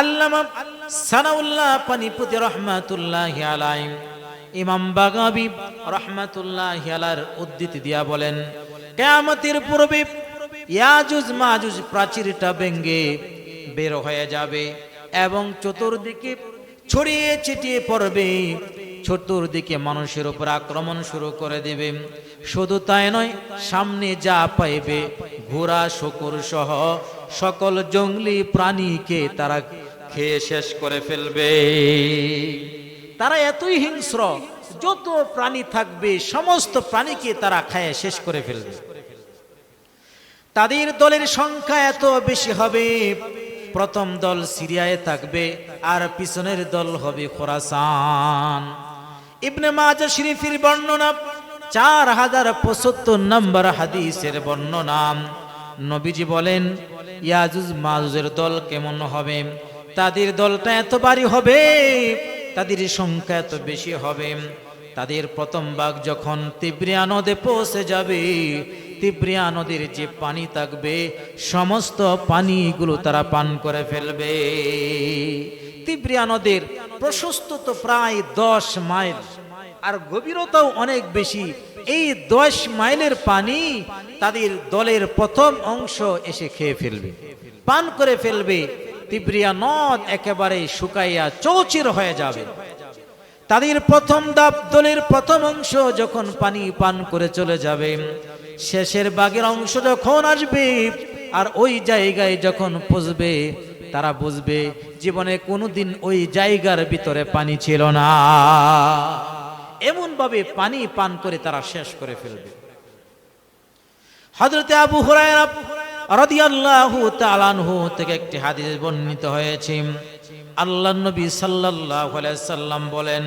আল্লামা সানাউল্লাহ পানিপতি রহমাতুল্লাহ আলাই ইমাম বাগাবি রহমাতুল্লাহ আলার উদ্ধৃতি দিয়া বলেন, কেয়ামতের পূর্বে ইয়াজুজ মাজুজ প্রাচীরটা ভেঙ্গে বের হয়ে যাবে এবং চতুর্দিকে ছড়িয়ে ছিটিয়ে পড়বে। চতুর্দিকে মানুষের উপর আক্রমণ শুরু করে দেবে। শুধু তাই নয়, সামনে যা পাইবে, ঘোড়া শকুর সহ সকল জঙ্গলি প্রাণীকে তারা খেয়ে শেষ করে ফেলবে। তারা এতই হিংস্র, যত প্রাণী থাকবে, সমস্ত প্রাণীকে তারা খায় শেষ করে ফেলবে। তাদের দলের সংখ্যা এত বেশি হবে, প্রথম দল সিরিয়ায় থাকবে, আর পিছনের দল হবে খোরাসান। ইবনে মাজা শরীফের বর্ণনা, চার হাজার পঁচাত্তর নম্বর হাদিসের বর্ণনা। নবীজি বলেন, ইয়াজুজ মাজুজের দল কেমন হবে? তাদের দলটা এত বাড়ি হবে, তাদের সংখ্যা এত বেশি হবে। তাদের প্রথম ভাগ যখন তিব্রিয়া নদে পৌঁছে যাবে তিব্রিয়া নদীর যে পানি থাকবে, সমস্ত পানিগুলো তারা পান করে ফেলবে। তিব্রিয়া নদীর প্রশস্ত তো প্রায় দশ মাইল, আর গভীরতাও অনেক বেশি। এই দশ মাইলের পানি তাদের দলের প্রথম অংশ এসে খেয়ে ফেলবে, পান করে ফেলবে। তিব্রিয়া নদ একেবারে শুকাইয়া চৌচির হয়ে যাবে। তাদের প্রথম দাপ দলের প্রথম অংশ যখন পানি পান করে চলে যাবে, শেষের বাগের অংশ যখন আসবে আর ওই জায়গায় যখন পৌঁছবে তারা বুঝবে জীবনে কোনোদিন ওই জায়গার ভিতরে পানি ছিল না। এমন ভাবে পানি পান করে তারা শেষ করে ফেলবে। হযরতে আবু হুরায়রা রাদিয়াল্লাহু তাআলা আনহু থেকে একটি হাদিস বর্ণিত হয়েছে। আল্লাহ নবী সাল্লাল্লাহু আলাইহি সাল্লাম বলেন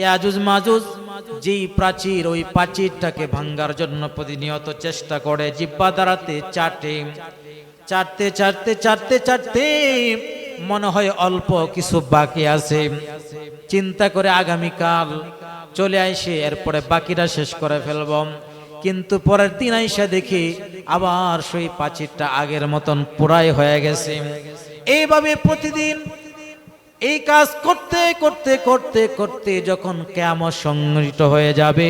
ইয়াজুজ মাজুজ, যেই প্রাচীর ওই প্রাচীরটাকে ভাঙ্গার জন্য প্রতিনিয়ত চেষ্টা করে, জিব্বা দ্বারাতে চাটে, চাটতে চাটতে চাটতে চাটতে মনে হয় অল্প কিছু বাকি আছে। চিন্তা করে আগামীকাল চলে আসে এরপরে বাকিটা শেষ করে ফেলব। কিন্তু পরের দিন আইসা দেখি আবার সেই প্রাচীরটা আগের মতন পুরাই হয়ে গেছে। এইভাবে প্রতিদিন এই কাজ করতে করতে করতে করতে যখন কেমন সংগঠিত হয়ে যাবে,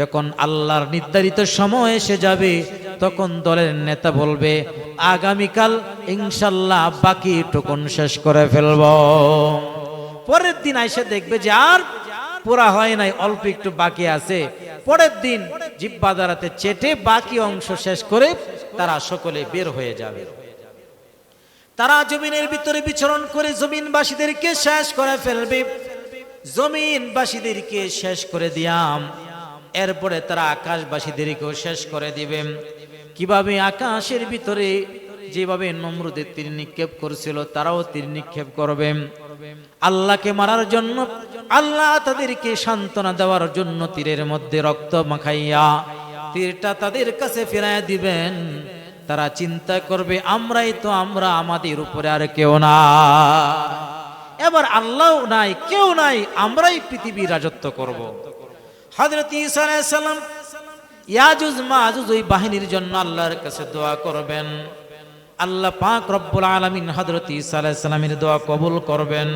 যখন আল্লাহর নির্ধারিত সময় এসে যাবে, তখন দলের নেতা বলবে, আগামীকাল ইনশাল্লাহ বাকি টুকুন শেষ করে ফেলব। পরের দিন আইসে দেখবে যে আর পুরা হয় নাই, অল্প একটু বাকি আছে। পরের দিন জিব্বা দ্বারাতে চেটে বাকি অংশ শেষ করে তারা সকলে বের হয়ে যাবে। তারা জমিনের ভিতরে বিচরণ করে জমিনবাসীদেরকে শেষ করে ফেলবে। জমিনবাসীদেরকে শেষ করে দিয়াম। এরপরে তারা আকাশবাসীদেরকেও শেষ করে দিবে। কীভাবে আকাশের ভিতরে যেভাবে নমরুদের তীর নিক্ষেপ করছিল, তারাও তীর নিক্ষেপ করবে। আল্লাহকে মারার জন্য, আল্লাহ তাদেরকে সান্ত্বনা দেওয়ার জন্য তীরের মধ্যে রক্ত মাখাইয়া তীরটা তাদের কাছে ফেরায় দিবেন। তারা চিন্তা করবে, আমরাই তো আমরা আমাদের উপরে আর কেউ না। এবার আল্লাহ নাই, কেউ নাই, আমরাই পৃথিবীর রাজত্ব করব। হজরত আলাইহিস সালাম ইয়াজুজ মাজুজ ওই বাহিনীর জন্য আল্লাহর কাছে দোয়া করবেন। আল্লাহ পাক রব্বুল আলামিন হযরত ঈসা আলাইহিস সালামের দোয়া কবুল করবেন।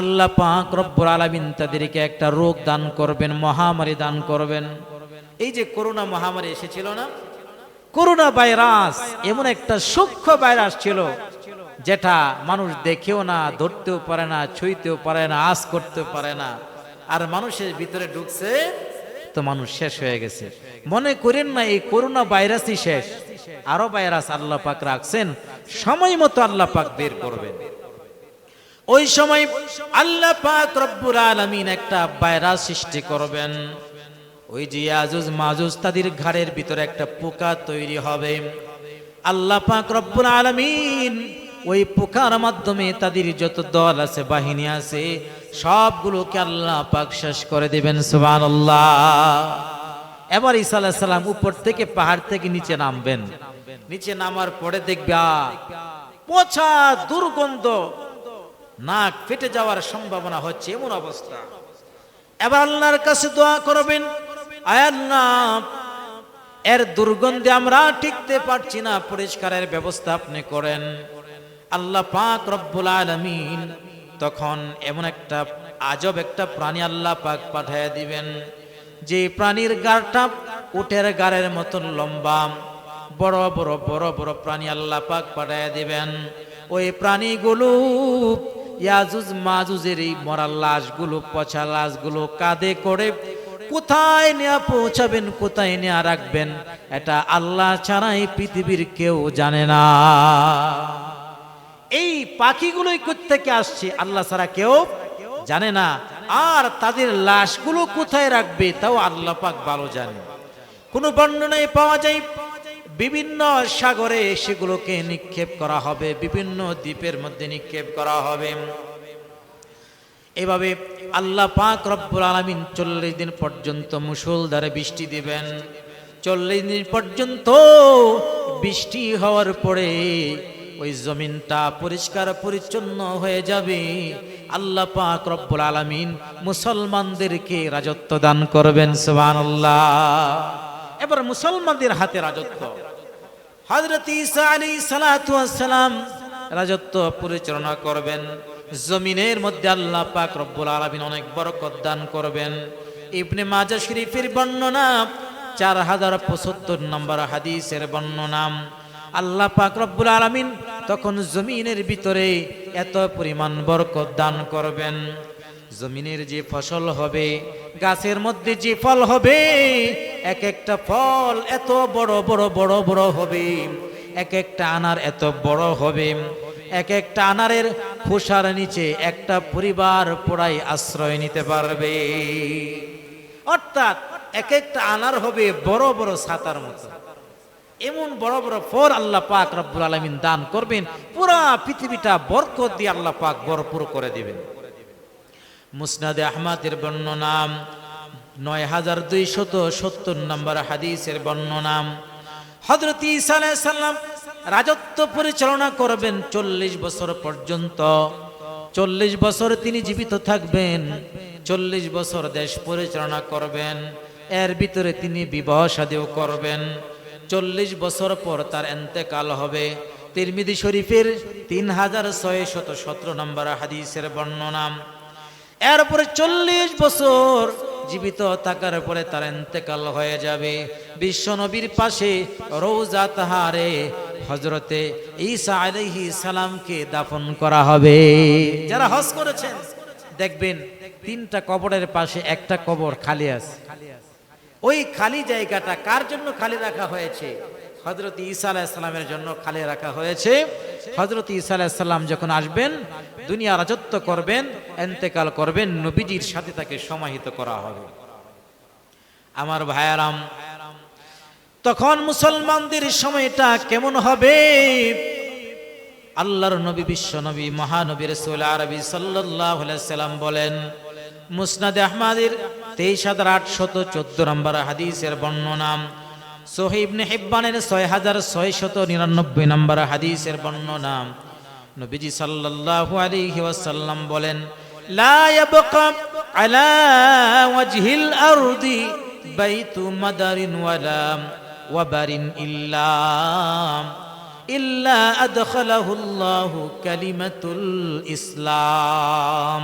আল্লাহ পাক রব্বুল আলামিন তাদেরকে একটা রোগ দান করবেন, মহামারী দান করবেন। এই যে করোনা মহামারী এসেছিল না? করোনা ভাইরাস এমন একটা সূক্ষ্ম ভাইরাস ছিল, যেটা মানুষ দেখেও না, ধরতেও পারে না, ছুঁইতেও পারে না আস করতেও পারে না। আর মানুষের ভিতরে ঢুকছে, তো মানুষ শেষ হয়ে গেছে। মনে করেন না এই করোনা ভাইরাসই শেষ? আরও ভাইরাস আল্লাহ পাক রাখছেন। সময় মতো আল্লাহ পাক বের করবেন। ওই সময় আল্লাহ পাক রব্বুল আলামিন একটা ভাইরাস সৃষ্টি করবেন। ওই যে আজুজ মাজুজ তাদের ঘাড়ের ভিতরে একটা পোকা তৈরি হবে। আল্লাহ পাক রব্বুল আলামিন ওই পোকার মাধ্যমে তাদের যত দল আছে, বাহিনী আছে, সবগুলোকে আল্লাহ পাক শেষ করে দিবেন, সুবহানাল্লাহ। এবার ঈসা আলাইহিস সালাম উপর থেকে পাহাড় থেকে নিচে নামবেন। নিচে নামার পরে দেখবে পচা দুর্গন্ধ, নাক ফেটে যাওয়ার সম্ভাবনা হচ্ছে, এমন অবস্থা। এবার আল্লাহর কাছে দোয়া করবেন আল্লাহ এর দুর্গন্ধে আমরা টিকতে পারছি না, পরিষ্কারের ব্যবস্থা আপনি করেন। আল্লাহ পাক রব্বুল আলমিন তখন এমন একটা আজব একটা প্রাণী আল্লাহ পাক পাঠাইয়া দিবেন। যে প্রাণীর গাড়টা উটের গাড়ের মতন লম্বা। বড় বড় বড় বড় প্রাণী আল্লাহ পাক পাঠাইয়া দিবেন। ওই প্রাণীগুলো ইয়াজুজ, মাজুজের এই মরা লাশগুলো, পচা লাশগুলো কাঁধে করে কোথায় নেয়া পৌঁছাবেন, কোথায় নেয়া রাখবেন, এটা আল্লাহ ছাড়াই পৃথিবীর কেউ জানে না। এই পাখিগুলোই থেকে আসছে, আল্লাহ ছাড়া কেউ জানে না। আর তাদের লাশগুলো কোথায় রাখবে তাও আল্লাহ পাক ভালো জানে। কোন বর্ণনায় পাওয়া যায়, বিভিন্ন সাগরে সেগুলোকে নিক্ষেপ করা হবে, বিভিন্ন দ্বীপের মধ্যে নিক্ষেপ করা হবে। এভাবে আল্লাহ পাক রব্বুল আলমিন চল্লিশ দিন পর্যন্ত মুসলধারে বৃষ্টি দিবেন। চল্লিশ দিন পর্যন্ত বৃষ্টি হওয়ার পরে ওই জমিনটা পরিষ্কার পরিচ্ছন্ন হয়ে যাবে। আল্লাহ পাক রব্বুল আলমিন মুসলমানদেরকে রাজত্ব দান করবেন সুবান এবার মুসলমানদের হাতে রাজত্ব। হজরত ঈসা আলী সালাম রাজত্ব পরিচালনা করবেন। জমিনের মধ্যে আল্লাহ পাক রব্বুল আলমিন অনেক বরকত দান করবেন। ইবনে মাজা শরীফের বর্ণনা, চার হাজার পঁচাত্তর নম্বর হাদিসের বর্ণনা। আল্লাহ পাক রব্বুল আলমিন তখন জমিনের ভিতরে এত পরিমাণ বরকত দান করবেন। জমিনের যে ফসল হবে, গাছের মধ্যে যে ফল হবে, এক একটা ফল এত বড় বড় বড় বড় হবে। এক একটা আনার এত বড় হবে। এক একটা আনারের খোসার নিচে একটা পরিবার পোড়াই আশ্রয় নিতে পারবে। অর্থাৎ এক একটা আনার হবে বড় বড় ছাতার মতো। এমন বড় বড় ফল আল্লাহ পাক রব্বুল আলমিন দান করবেন, পুরা পৃথিবীটা বরকত দিয়ে আল্লাহ পাক ভরপুর করে দিবেন। মুসনাদে আহমাদের বর্ণনাম, নয় হাজার দুইশত সত্তর নম্বর হাদিসের বর্ণনাম হজরত ইসা সাল্লাম রাজত্ব পরিচালনা করবেন চল্লিশ বছর পর্যন্ত। চল্লিশ বছর তিনি জীবিত থাকবেন, চল্লিশ বছর দেশ পরিচালনা করবেন, এর ভিতরে তিনি বিবাহ সাদেও করবেন। চল্লিশ বছর পর তার এন্তেকাল হবে। তিরমিদি শরীফের তিন হাজার ছয় শত সতেরো নম্বর হাদিসের বর্ণনাম এরপরে চল্লিশ বছর জীবিত থাকার পরে তার এন্তেকাল হয়ে যাবে। বিশ্ব নবীর পাশে রৌজা তাহারে হজরতে ঈসা আলাইহি সালামকে দাফন করা হবে। যারা হজ করেছেন, দেখবেন তিনটা কবরের পাশে একটা কবর খালি আছে। ওই খালি জায়গাটা কার জন্য খালি রাখা হয়েছে? হজরত ঈসা আলাইসাল্লামের জন্য খালি রাখা হয়েছে। হজরত ঈসা আলাইসাল্লাম যখন আসবেন, দুনিয়া রাজত্ব করবেন, এন্তেকাল করবেন, নবীজির সাথে তাকে সমাহিত করা হবে। আমার ভাইয়ারাম, তখন মুসলমানদের সময়টা কেমন হবে? আল্লাহর নবী, বিশ্ব নবী, মহানবী রসুল আরবি সাল্লাহ সাল্লাম বলেন মুসনাদে আহমাদের তেইশ হাজার আটশত চোদ্দ নম্বর হাদিসের বর্ণনাম। সোহিবনে হেব্বানের ছয় হাজার ছয় শত নিরানব্বই নম্বর হাদিসের বর্ণনাম। নবীজি সাল্লাল্লাহু আলাইহি ওয়াসাল্লাম বলেন, লা ইয়াবকা আলা ওয়াজহিল আরদি বাইতু মাদারিন ওয়ালা ওয়াবারিন ইল্লা। ইল্লা আদখালাহু আল্লাহু কালিমাতুল ইসলাম।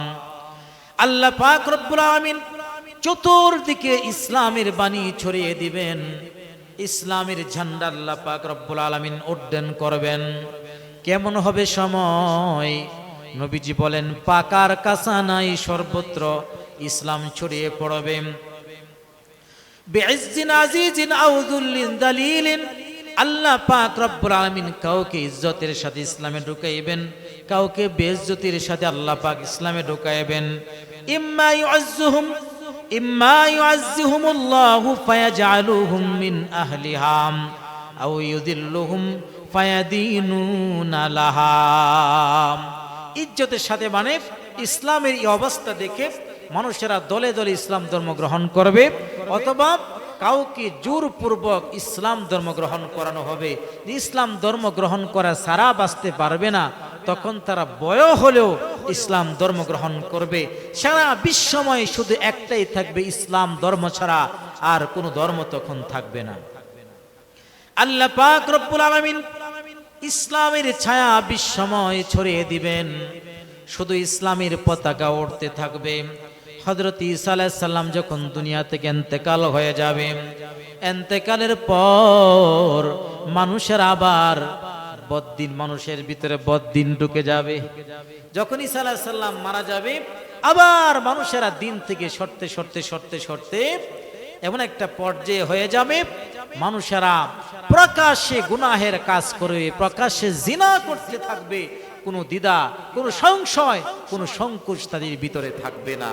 আল্লাহ পাক রব্বুল আলামিন চতুর্দিকে ইসলামের বাণী ছড়িয়ে দিবেন। ইসলামের ঝান্ডা আল্লাহ পাক রব্বুল আলামিন উড্ডয়ন করবেন। কেমন হবে সময়? নবীজি বলেন, পাকার কাঁচা নাই, সর্বত্র ইসলাম ছড়িয়ে পড়বে। আল্লাহ পাক রব্বুল আলামিন কাউকে ইজ্জতের সাথে ইসলামে ঢুকাইবেন। কাউকে বেইজ্জতির সাথে আল্লাহ পাক ইসলামে ঢুকাইবেন। ইম্মা ইজ্জতের সাথে মানে ইসলামের এই অবস্থা দেখে মানুষেরা দলে দলে ইসলাম ধর্ম গ্রহণ করবে, অথবা কাউকে জোরপূর্বক ইসলাম ধর্ম গ্রহণ করানো হবে। ইসলাম ধর্ম গ্রহণ করা সারা বাঁচতে পারবে না। তখন তারা বয় হলেও ইসলাম ধর্ম গ্রহণ করবে। সারা বিশ্বময় শুধু একটাই থাকবে ইসলাম ধর্ম ছাড়া আর কোনো ধর্ম তখন থাকবে না। আল্লাহ পাক রব্বুল আলামিন ইসলামের ছায়া বিশ্বময় ছড়িয়ে দিবেন। শুধু ইসলামের পতাকা উঠতে থাকবে। হজরত ইসা যখন দুনিয়া থেকে এন্তেকাল হয়ে যাবে, এন্তেকালের পর মানুষের আবার বদ্দিন মানুষের ভিতরে বদ্দিন ঢুকে যাবে। যখন ইসা সাল্লাম মারা যাবে, আবার মানুষেরা দিন থেকে সরতে সরতে সরতে সরতে এমন একটা পর্যায়ে হয়ে যাবে, মানুষেরা প্রকাশ্যে গুনাহের কাজ করবে প্রকাশ্যে জিনা করতে থাকবে। কোনো দ্বিধা, কোনো সংশয়, কোনো সংকোচ তাদের ভিতরে থাকবে না।